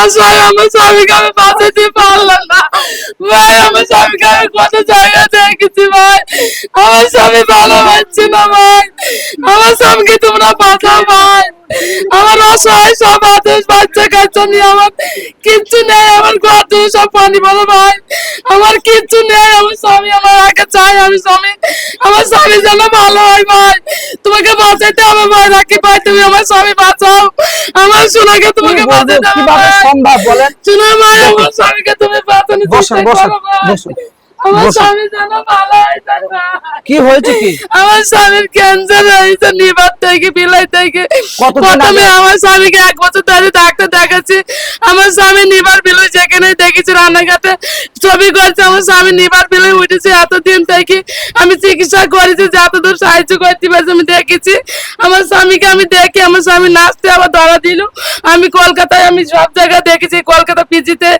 আমার আমার স্বামীকে আমি বাঁচাতে পারলাম না। ভাই, আমার স্বামীকে আমি কত জায়গা দেখেছি ভাই। আমার স্বামী ভালো হচ্ছে না ভাই। আমার স্বামীকে তোমরা বাঁচাও ভাই। আমার অসহায় সব আদেশ, বাচ্চা কাচ্চা নিয়ে আমার কিচ্ছু নেই, আমার ঘর থেকে সব পানি বলো ভাই। আমার কিচ্ছু নেই, আমার স্বামী আমার আগে চাই, আমি স্বামী আমার স্বামী যেন ভালো হয় ভাই। তোমাকে বাঁচাইতে হবে ভাই, রাখি ভাই, তুমি আমার স্বামী বাঁচাও। আমার সোনাকে তোমাকে বাঁচাতে কীভাবে সম্ভব বলেন? সোনা আমার আমার স্বামীকে তুমি বাঁচানোর বসো চেষ্টা করো আমার। স্বামী যেন ভালো হয় কি হয়েছে কি? আমার স্বামীর ক্যান্সার হয়েছে লিভার থেকে বিলাই থেকে। প্রথমে আমার স্বামীকে এক বছর ধরে ডাক্তার দেখাচ্ছি। আমার স্বামী লিভার বিলু যেখানে দেখেছি রান্নাঘাটে। ছবি করছে আমার স্বামী লিভার বিলু উঠেছে এতদিন থেকে। আমি চিকিৎসা করেছি যতদূর সাহায্য করতে পারছি আমি দেখেছি। আমার স্বামীকে আমি দেখি আমার স্বামী নাচতে আবার ধরা দিল। আমি কলকাতায় আমি সব জায়গায় দেখেছি কলকাতা পিজিতে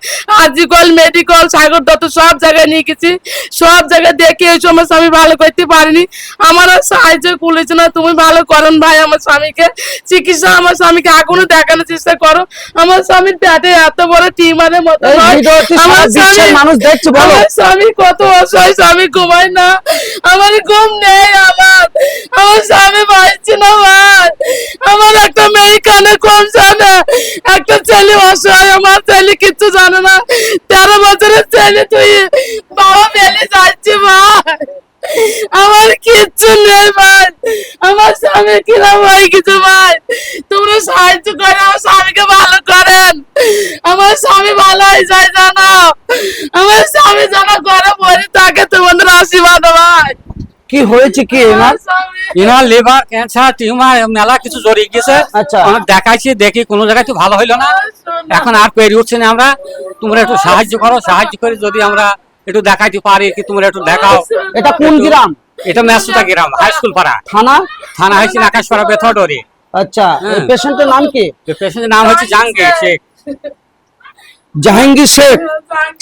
আজিকল মেডিকেল সাগর দত্ত সব জায়গায় নিয়ে গেছি। সব জায়গায় দেখে এই সময় স্বামী ভালো করতে পারিনি। আমার আর সাহায্য কুলেছে না তুমি ভালো করেন ভাই আমার স্বামীকে। চিকিৎসা আমার স্বামীকে এখনও দেখানোর চেষ্টা করো। আমার স্বামীর পেটে এত বড় টিমারের মতো আমার স্বামী- মানুষ দেখছে, আমার স্বামী কত অসহায় স্বামী ঘুমায় না। আমার ঘুম নেই আমার। আমার স্বামী বাঁচছে না আমার মেয়ে কম জানে একটা ছেলে অসহায় আমার ছেলে কিচ্ছু জানে না। তেরো বছরের ছেলে তুই বাবা মেলে যাচ্ছে ভাই। আমার কিচ্ছু নেই ভাই। আমার স্বামী কিরম হয়ে গেছে ভাই। তোমরা সাহায্য করে আমার স্বামীকে ভালো করেন। আমার স্বামী ভালো হয়ে যায় জানো আমার স্বামী যেন ঘরে পড়ে থাকে তোমাদের আশীর্বাদ ভাই। কি হয়েছে কি আমার স্বামী ইনার লিভার ক্যান্সার টিউমার মেলা কিছু জড়িয়ে গেছে আচ্ছা। দেখাইছি দেখি কোনো জায়গায় তো ভালো হইল না। এখন আর পেরে উঠছে না আমরা। তোমরা একটু সাহায্য করো সাহায্য করে যদি আমরা একটু দেখাইতে পারি কি তোমরা একটু দেখাও। এটা কোন গ্রাম? এটা মেসুতা গ্রাম হাই স্কুল পাড়া। থানা? থানা হয়েছে আকাশপাড়া বেথডরি আচ্ছা হ্যাঁ। পেশেন্টের নাম কি? পেশেন্টের নাম হচ্ছে জাহাঙ্গীর শেখ। জাহাঙ্গীর শেখ।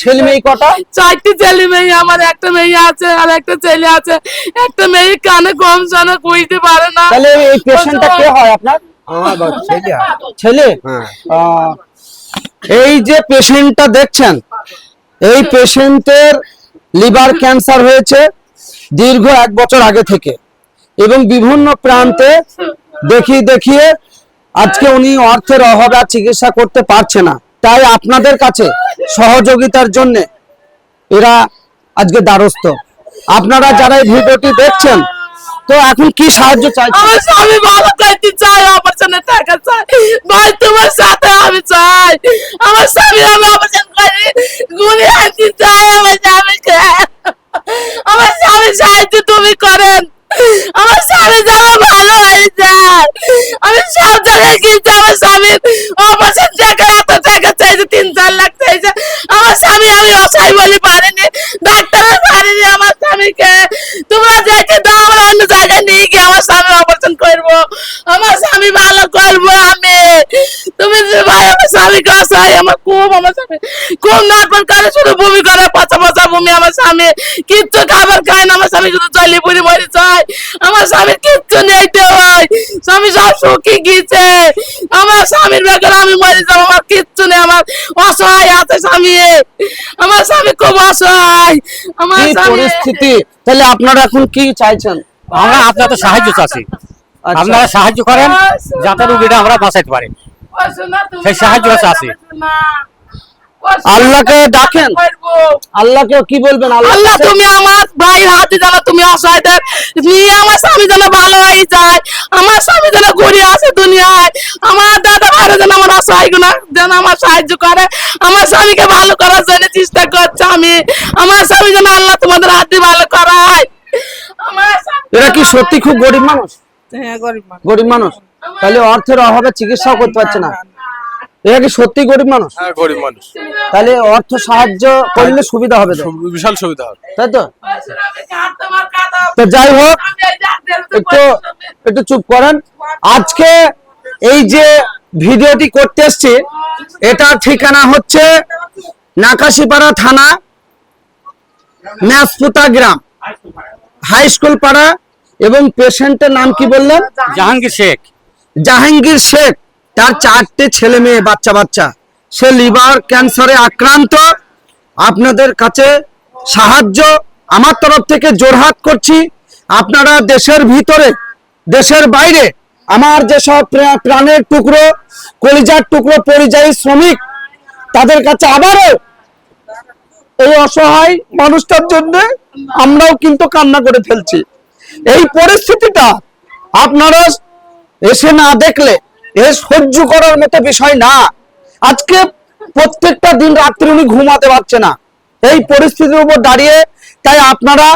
ছেলে মেয়ে কটা? চারটি ছেলে মেয়ে আমার একটা মেয়ে আছে আর একটা ছেলে আছে। একটা মেয়ে কানে কম জানা কইতে পারে না। তাহলে এই পেশেন্টটা কে হয় আপনার? আমার ছেলে। ছেলে। হ্যাঁ। এই যে পেশেন্টটা দেখছেন এই পেশেন্টের লিভার ক্যান্সার হয়েছে দীর্ঘ এক বছর আগে থেকে এবং বিভিন্ন প্রান্তে দেখিয়ে দেখিয়ে আজকে উনি অর্থের অভাবে আর চিকিৎসা করতে পারছে না। তাই আপনাদের কাছে সহযোগিতার জন্য এরা আজকে দ্বারস্থ। আপনারা যারা এই ভিডিওটি দেখছেন, তো এখন কি সাহায্য আমার স্বামী চাই। আমার স্বামী তুমি করেন। আমার স্বামী যেন ভালো হয়ে যায়। আমি সব জায়গায় গিয়েছি আমার স্বামী স্বামী আমি অসহায় বলে পারিনি ডাক্তারের পারিনি আমার স্বামীকে তোমরা দেখে দাও আমরা অন্য জায়গায় নিয়ে গিয়ে আমার স্বামী অপারেশন করবো আমার স্বামী ভালো করবো আমি তুমি যে ভাই আমার স্বামীকে অসহায় আমার খুব আমার স্বামী খুব নাটক করে শুধু বমি করে পচা পচা বমি আমার স্বামী কিচ্ছু খাবার খায় না আমার স্বামী শুধু চলি পুরি মরে চায় আমার স্বামী কিচ্ছু নেই দেওয়াই স্বামী সব সুখী গিয়েছে। আমার স্বামীর বেকার আমি মরে যাব আমার কিচ্ছু নেই আমার অসহায় আছে স্বামী। আমার স্বামী খুব অসহায়। আমার পরিস্থিতি? তাহলে আপনারা এখন কি চাইছেন? আমরা আপনাদের সাহায্য চাচ্ছি। আচ্ছা। আপনারা সাহায্য করেন যাতে রুগীটা আমরা বাঁচাইতে পারি। সেই সাহায্য আছে। আল্লাহকে ডাকেন। আল্লাহকে কি বলবেন? আল্লাহ তুমি আমার ভাইয়ের হাতে জানো তুমি অসহায়দের নিয়ে আমার স্বামী যেন ভালো হয়ে যায়। আমার স্বামী যেন ঘুরে আসে দুনিয়ায়। আমার দাদা ভাইরা যেন আমার অসহায় গুণা যেন আমার সাহায্য করে। আমার স্বামীকে ভালো করার জন্য চেষ্টা করছে আমি। আমার স্বামী যেন আল্লাহ তোমাদের হাত ভালো করায়। আমার এরা কি সত্যি খুব গরিব মানুষ? হ্যাঁ গরিব মানুষ। গরিব মানুষ? তাহলে অর্থের অভাবে চিকিৎসাও করতে পারছে না। এরা কি সত্যি গরিব মানুষ? হ্যাঁ গরিব মানুষ। তাহলে অর্থ সাহায্য করলে সুবিধা হবে তো? বিশাল সুবিধা হবে। তাই তো। তো যাই হোক একটু একটু চুপ করেন। আজকে এই যে ভিডিওটি করতে এসছি এটা ঠিকানা হচ্ছে নাকাশিপাড়া থানা ম্যাসপুতা গ্রাম। হাই স্কুল পাড়া এবং পেশেন্টের নাম কি বললেন? জাহাঙ্গীর শেখ। জাহাঙ্গীর শেখ তার চারটে ছেলে মেয়ে বাচ্চা বাচ্চা সে লিভার ক্যান্সারে আক্রান্ত। আপনাদের কাছে সাহায্য আমার তরফ থেকে জোরহাট করছি। আপনারা দেশের ভিতরে, দেশের বাইরে আমার যেসব প্রা- প্রাণের টুকরো, কলিজার টুকরো পরিযায়ী শ্রমিক, তাদের কাছে আবারও এই অসহায় মানুষটার জন্য আমরাও কিন্তু কান্না করে ফেলছি। এই পরিস্থিতিটা আপনারা এসে না দেখলে, এ সহ্য করার মতো বিষয় না। আজকে প্রত্যেকটা দিন রাত্রি উনি ঘুমাতে পারছে না। এই পরিস্থিতির উপর দাঁড়িয়ে তাই আপনারা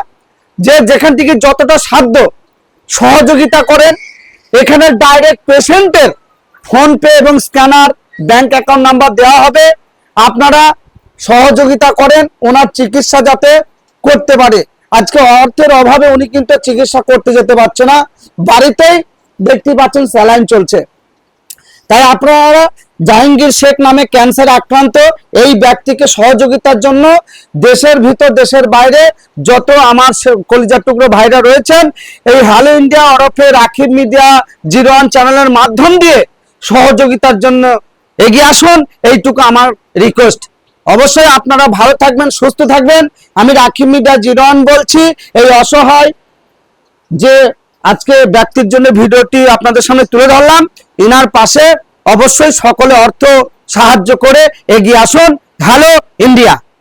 যে যেখান থেকে যতটা সাধ্য সহযোগিতা করেন, এখানে ডাইরেক্ট পেশেন্টের ফোন পে এবং স্ক্যানার ব্যাংক অ্যাকাউন্ট নাম্বার দেওয়া হবে। আপনারা সহযোগিতা করেন, ওনার চিকিৎসা যাতে করতে পারে। আজকে অর্থের অভাবে উনি কিন্তু চিকিৎসা করতে যেতে পারছে না। বাড়িতেই দেখতে পাচ্ছেন স্যালাইন চলছে। তাই আপনারা জাহাঙ্গীর শেখ নামে ক্যান্সার আক্রান্ত এই ব্যক্তিকে সহযোগিতার জন্য দেশের ভিতর, দেশের বাইরে যত আমার কলিজার টুকরো ভাইরা রয়েছেন, এই হ্যালো ইন্ডিয়া ওরফে রাখির মিডিয়া জিরো ওয়ান চ্যানেলের মাধ্যম দিয়ে সহযোগিতার জন্য এগিয়ে আসুন। এইটুকু আমার রিকোয়েস্ট অবশ্যই আপনারা ভালো থাকবেন, সুস্থ থাকবেন। আমি রাখি মিডিয়া জিরো ওয়ান বলছি, এই অসহায় যে আজকে ব্যক্তির জন্য ভিডিওটি আপনাদের সামনে তুলে ধরলাম। ইনার পাশে অবশ্যই সকলে অর্থ সাহায্য করে এগিয়ে আসুন। ভালো ইন্ডিয়া।